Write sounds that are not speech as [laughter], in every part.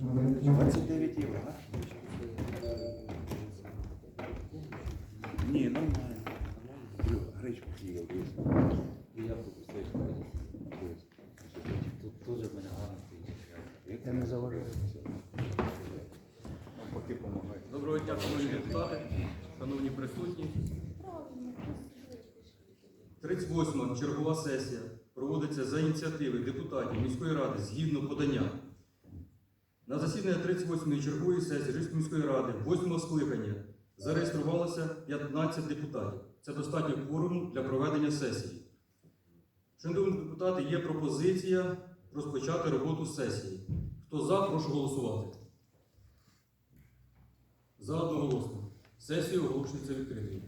29 євро, так? Ні, нормально. Гречку з'їв. І я пропустив. Тут теж в мене гарно стоїть. Я не заважаю. Поки допомагає. Доброго дня, шановні депутати, шановні присутні. 38 чергова сесія проводиться за ініціативи депутатів міської ради згідно подання. На засідання 38-ї чергової сесії Житомирської міської ради 8 скликання зареєструвалося 15 депутатів. Це достатньо кворуму для проведення сесії. Шановні депутати, є пропозиція розпочати роботу сесії. Хто за, прошу голосувати. За одноголосно. Сесія оголошується відкритою.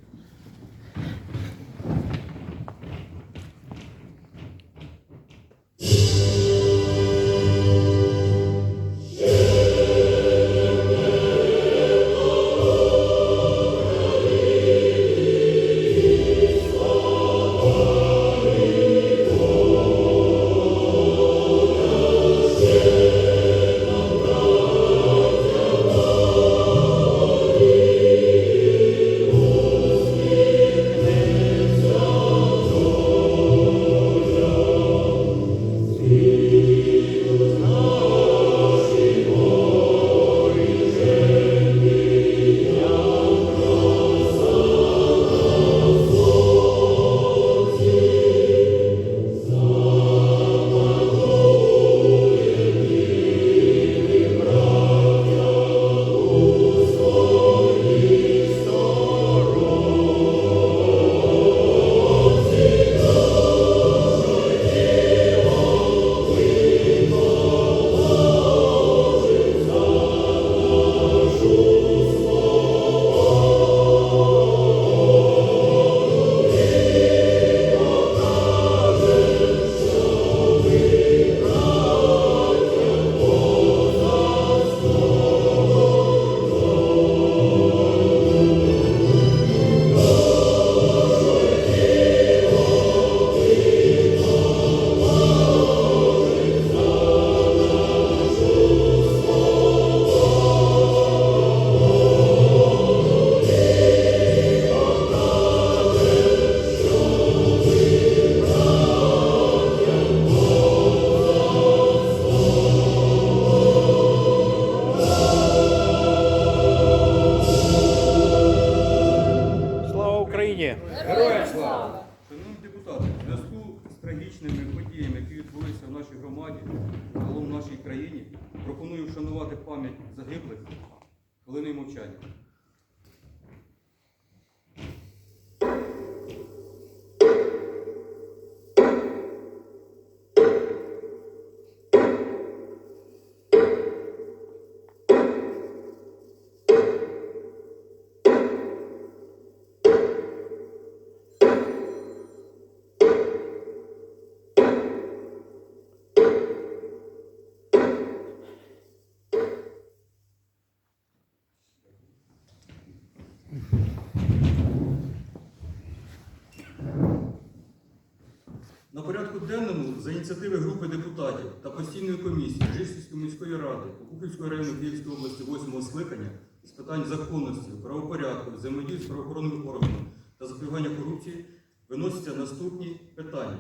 На порядку денному за ініціативи групи депутатів та постійної комісії Житомирської міської ради Куківського району Київської області 8 скликання з питань законності, правопорядку, взаємодії з правоохоронними органами та запобігання корупції виносяться наступні питання.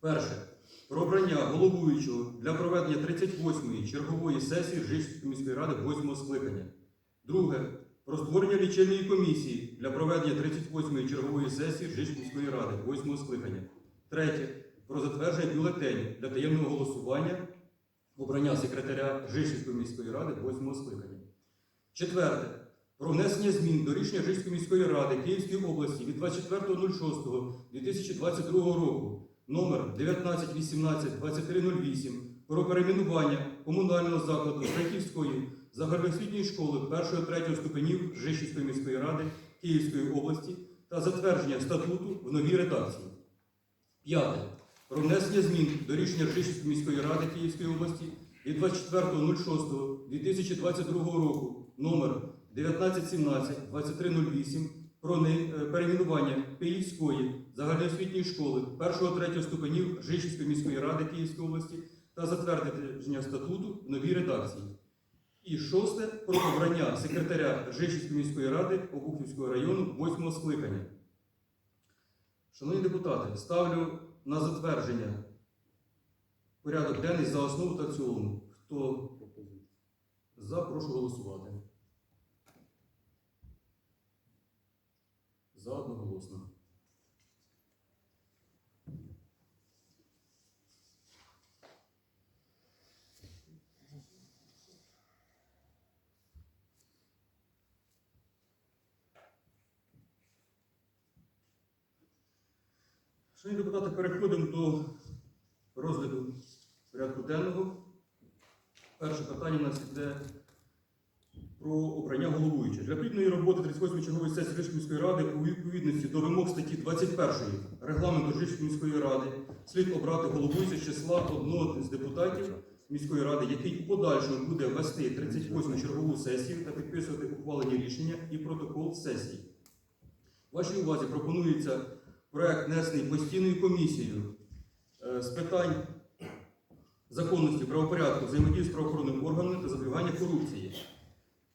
Перше. Про обрання головуючого для проведення 38-ї чергової сесії Житомирської міської ради 8 скликання. Друге. Про створення лічильної комісії для проведення 38-ї чергової сесії Житомирської міської ради 8 скликання. Третє. Про затвердження бюлетенів для таємного голосування обрання секретаря Жишівської міської ради 8 скликання. Четверте. Про внесення змін до рішення Жишівської міської ради Київської області від 24.06.2022 року номер 1918-2308 про перейменування комунального закладу Жахівської загальноосвітньої школи 1-3 ступенів Жишівської міської ради Київської області та затвердження статуту в новій редакції. П'яте. Про внесення змін до рішення Ржищівської міської ради Київської області від 24.06.2022 року номер 1917-2308 про не- е, перейменування Київської загальноосвітньої школи 1-3 ступенів Ржищівської міської ради Київської області та затвердження статуту в новій редакції. І шосте про обрання секретаря Ржищівської міської ради Обухівського району восьмого скликання. Шановні депутати, ставлю на затвердження порядок денний за основу та цілому. Хто за, прошу голосувати. За одноголосно. Шановні депутати, переходимо до розгляду порядку денного. Перше питання у нас йде про обрання головуючого. Для плідної роботи 38-ї чергової сесії Рижської міської ради у відповідності до вимог статті 21 регламенту Рижської міської ради слід обрати головуючого з числа одного з депутатів міської ради, який у подальшому буде вести 38-му чергову сесію та підписувати ухвалені рішення і протокол сесії. Вашій увазі пропонується проект внесений постійною комісією е, з питань законності, правопорядку, взаємодії з правоохоронними органами та запобігання корупції.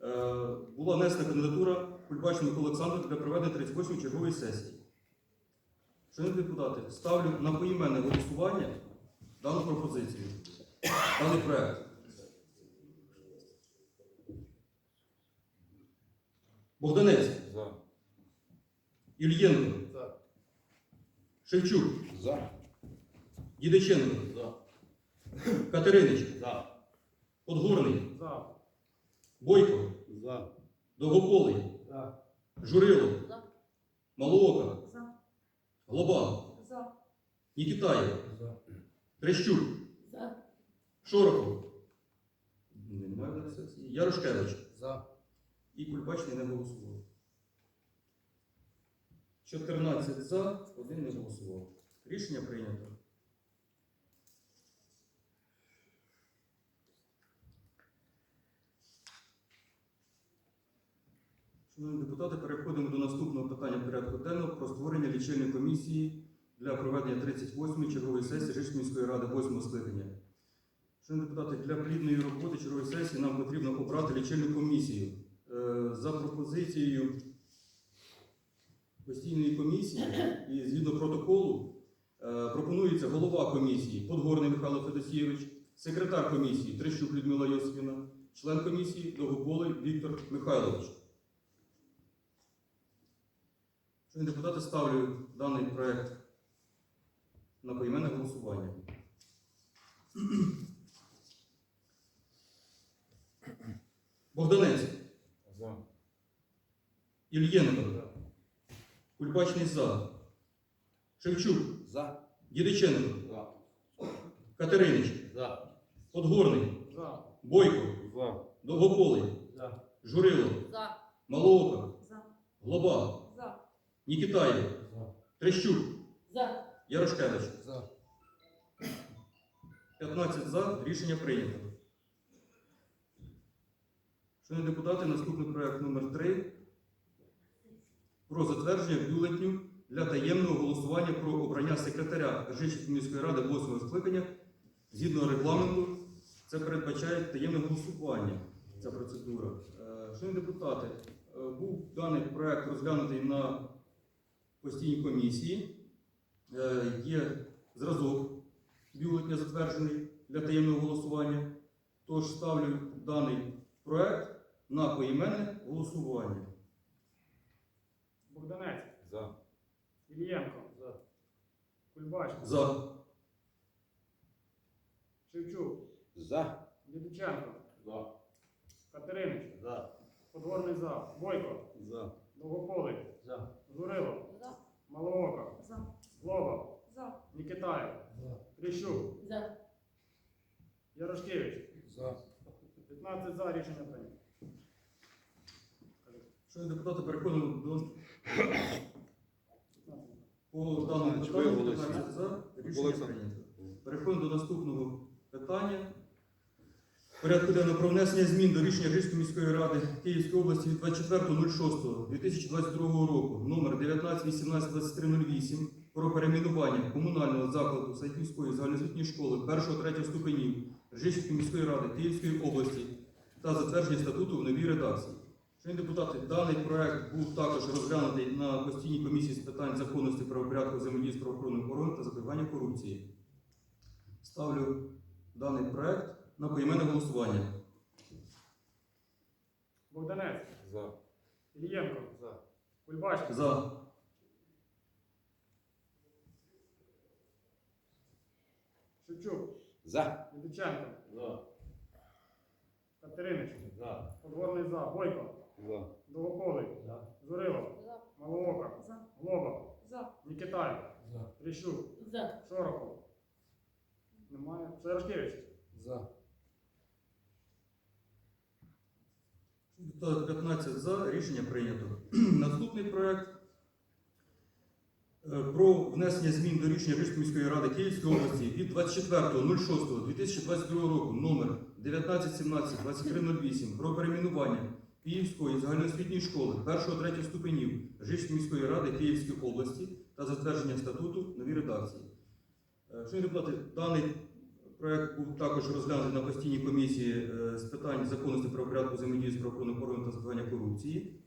Е, Була внесена кандидатура Кульбач Миколи Олександра для проведення 38-ї чергової сесії. Шановні депутати, ставлю на поіменне голосування дану пропозицію, даний проект. Богданець, За. Ільєнко. Шевчук, За. Дідиченко, За. Катеринич, За. Подгорний, За. Бойко, За. Довгополий, За. Журило, За. Малоока, За. Глоба, За. Нікітаєв, За. Трещук, За. Шорохов. Немає. Ярошкевич. За. І Кульбачний не голосував. 14 за, один не голосував. Рішення прийнято. Шановні депутати, переходимо до наступного питання порядку денного про створення лічильної комісії для проведення 38-ї чергової сесії Рижської міської ради 8 скликання. Шановні депутати, для плідної роботи чергової сесії нам потрібно обрати лічильну комісію. Е, За пропозицією постійної комісії і згідно протоколу е, пропонується голова комісії Подгорний Михайло Федосійович, секретар комісії Трещук Людмила Йосифівна, член комісії Довгополий Віктор Михайлович. Шановні депутати, ставлю даний проект на поіменне голосування. Богданець, За. Ільєнко, Кульбачний за. Шевчук, За. Дідиченко, За. Катеринич, За. Подгорний, За. Бойко, За. Довгополий, За. Журило, За. Малоока, За. Глоба, За. Нікітаєв, За. Трещук, За. Ярошкевич. За. 15 за. Рішення прийнято. Шановні депутати, наступний проект номер 3 про затвердження бюлетню для таємного голосування про обрання секретаря Ржичівської міської ради 8 скликання згідно регламенту. Це передбачає таємне голосування. Ця процедура. Е, Шановні депутати, е, був даний проект розглянутий на постійній комісії. Е, Є зразок бюлетня затверджений для таємного голосування. Тож ставлю даний проект на поіменне голосування. Богданець, За. Ілієнко, За. Кульбач, За. Шевчук, За. Дідиченко, За. Катеринич, За. Подгорний за, Бойко, За. Довгополий, За. Журило, За. Малоока, За. Глоба, За. Нікітаєв, Тріщук, За. Ярошкевич. За. 15 за рішення прийнято. Шановні депутати, переходимо до по даному питанню. 15 за. Рішення прийнято. Переходимо до наступного питання. Порядку денного про внесення змін до рішення Рижської міської ради Київської області від 24.06.2022 року номер 19 18 23 08 про перейменування комунального закладу Сайківської загальноосвітньої школи 1-3 ступенів Ржищівської міської ради Київської області та затвердження статуту в новій редакції. Шановні депутати, даний проект був також розглянутий на постійній комісії з питань законності правопорядку взаємодії з правоохоронним органом та запобігання корупції. Ставлю даний проект на поіменне голосування. Богданець, За. Ілієнко, За. Кульбашкін, За. Шевчук, За. Дідиченко, За. Катеринич, За. Подгорний за, Бойко, За. Довгополий, За. Зурило, За. Малоока, За. Глоба, За. Нікітаєв, За. Тріщук, За. Шорохов. Немає. Шарошкевич. За. 15 за. Рішення прийнято. [clears throat] Наступний проект е, про внесення змін до рішення Рижської міської ради Київської області від 24.06.2022 року номер 1917-2308 про перейменування Київської загальноосвітньої школи 1-3 ступенів Рижської міської ради Київської області та затвердження статуту новій редакції. Е, Шановні депутати, даний проект був також розглянутий на постійній комісії е, з питань законності правопорядку взаємодії з правоохоронним органом та запобігання корупції.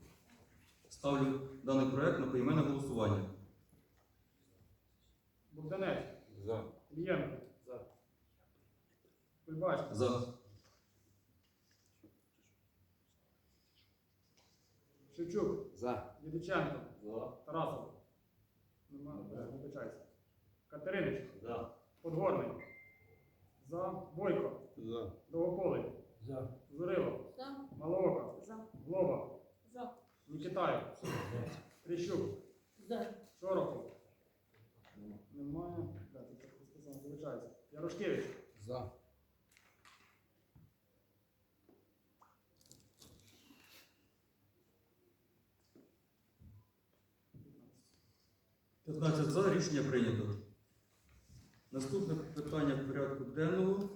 Ставлю даний проект на поіменне голосування. Богданець, За. Ілієнко. За. Кульбашкін, За. Шевчук, За. Дідиченко, За. Тарасов. Немає. Вибачайся. Катеринич, За. Подгорний. За. Бойко, За. Довгополий, За. Зурило, За. Малоока, За. Глоба, За. Нікітаєв, Тріщук, За. Шорохов. Немає. Вибачайся. Ярошкевич. За. – 15 за. Рішення прийнято. Наступне питання в порядку денного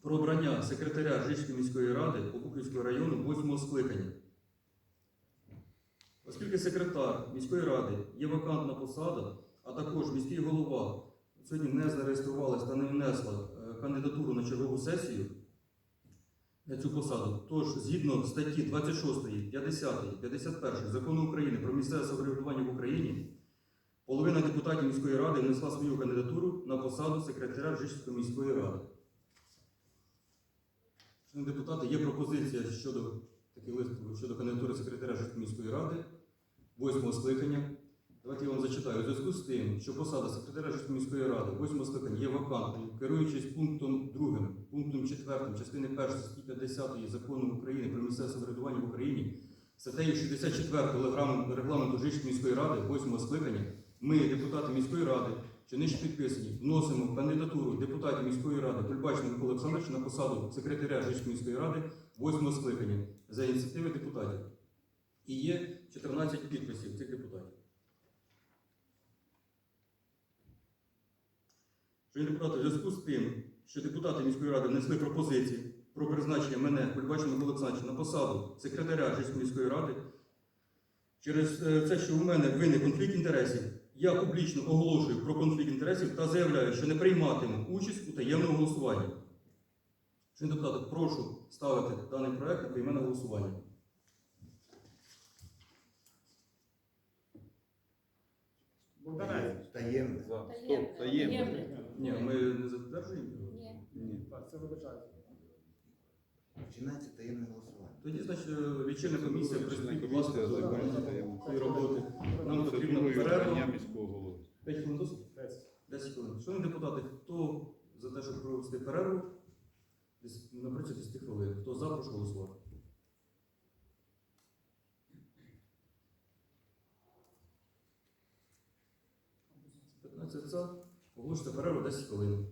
про обрання секретаря Рижської міської ради Обухівського району 8 скликання. Оскільки секретар міської ради є вакантна посада, а також міський голова сьогодні не зареєструвалась та не внесла е, кандидатуру на чергову сесію на цю посаду, тож згідно статті 26, 50, 51 закону України про місцеве самоврядування в Україні, половина депутатів міської ради внесла свою кандидатуру на посаду секретаря Ржищівської міської ради. Шановні депутати, є пропозиція щодо такий лист щодо кандидатури секретаря Ржищівської міської ради, восьмого скликання. Давайте я вам зачитаю. У зв'язку з тим, що посада секретаря Ржищівської міської ради, восьмого скликання є вакантною, керуючись пунктом 2, пунктом 4 частини 1 статті 50 закону України про місцеве самоврядування в Україні, статтею 64 регламенту, регламенту міської ради, восьмого скликання, ми, депутати міської ради, що нижче підписані, вносимо кандидатуру депутатів міської ради Кульбачного Миколи Олександровича на посаду секретаря Рижської міської ради восьмого скликання за ініціативи депутатів. І є 14 підписів цих депутатів. Шановні депутати, в зв'язку з тим, що депутати міської ради внесли пропозиції про призначення мене, Кульбачного Миколи Олександровича, на посаду секретаря Рижської міської ради, Через е, це, що у мене виник конфлікт інтересів, я публічно оголошую про конфлікт інтересів та заявляю, що не прийматиму участь у таємному голосуванні. Шановні депутати, прошу ставити даний проект на поіменне голосування. Таємне. Стоп, таємне. Ні, ми не затверджуємо. Ні. Ні. Так, це вибачайся. Починається таємне голосування. Тоді, значить, е, комісія приступить, будь ласка, до цієї роботи. Нам Процедурою перерва. міського голови. 5 хвилин досить? 10 хвилин. Шановні депутати, хто за те, щоб провести перерву? Десь наприклад 10 хвилин. Хто за, прошу голосувати. 15 за. Оголошуйте перерву 10 хвилин.